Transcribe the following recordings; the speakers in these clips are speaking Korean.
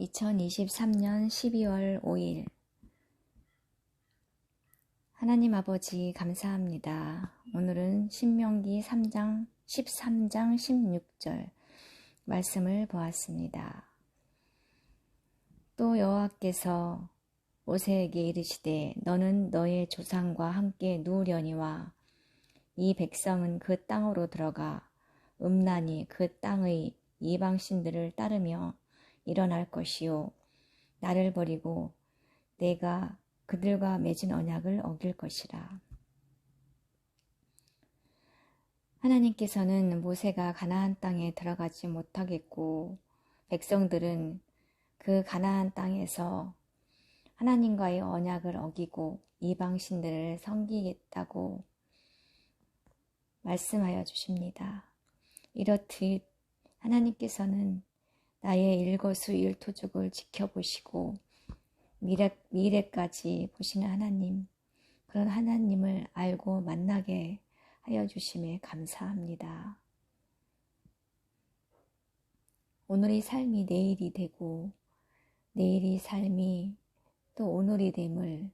2023년 12월 5일 하나님 아버지 감사합니다. 오늘은 신명기 3장 13장 16절 말씀을 보았습니다. 또 여호와께서 모세에게 이르시되 너는 너의 조상과 함께 누우려니와 이 백성은 그 땅으로 들어가 음란히 그 땅의 이방 신들을 따르며 일어날 것이요 나를 버리고 내가 그들과 맺은 언약을 어길 것이라. 하나님께서는 모세가 가나안 땅에 들어가지 못하겠고 백성들은 그 가나안 땅에서 하나님과의 언약을 어기고 이방 신들을 섬기겠다고 말씀하여 주십니다. 이렇듯 하나님께서는 나의 일거수 일토족을 지켜보시고 미래, 미래까지 보시는 하나님, 그런 하나님을 알고 만나게 하여 주심에 감사합니다. 오늘의 삶이 내일이 되고 내일이 삶이 또 오늘이 됨을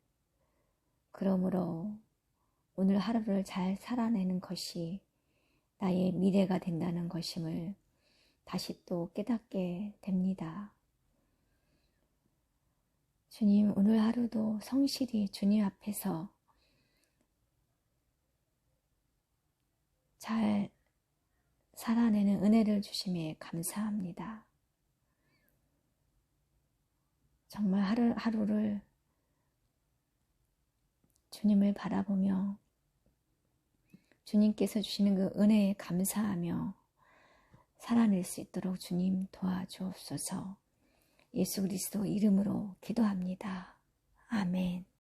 그러므로 오늘 하루를 잘 살아내는 것이 나의 미래가 된다는 것임을 다시 또 깨닫게 됩니다. 주님, 오늘 하루도 성실히 주님 앞에서 잘 살아내는 은혜를 주심에 감사합니다. 정말 하루, 하루를 주님을 바라보며 주님께서 주시는 그 은혜에 감사하며 살아낼 수 있도록 주님 도와주옵소서 예수 그리스도 이름으로 기도합니다. 아멘.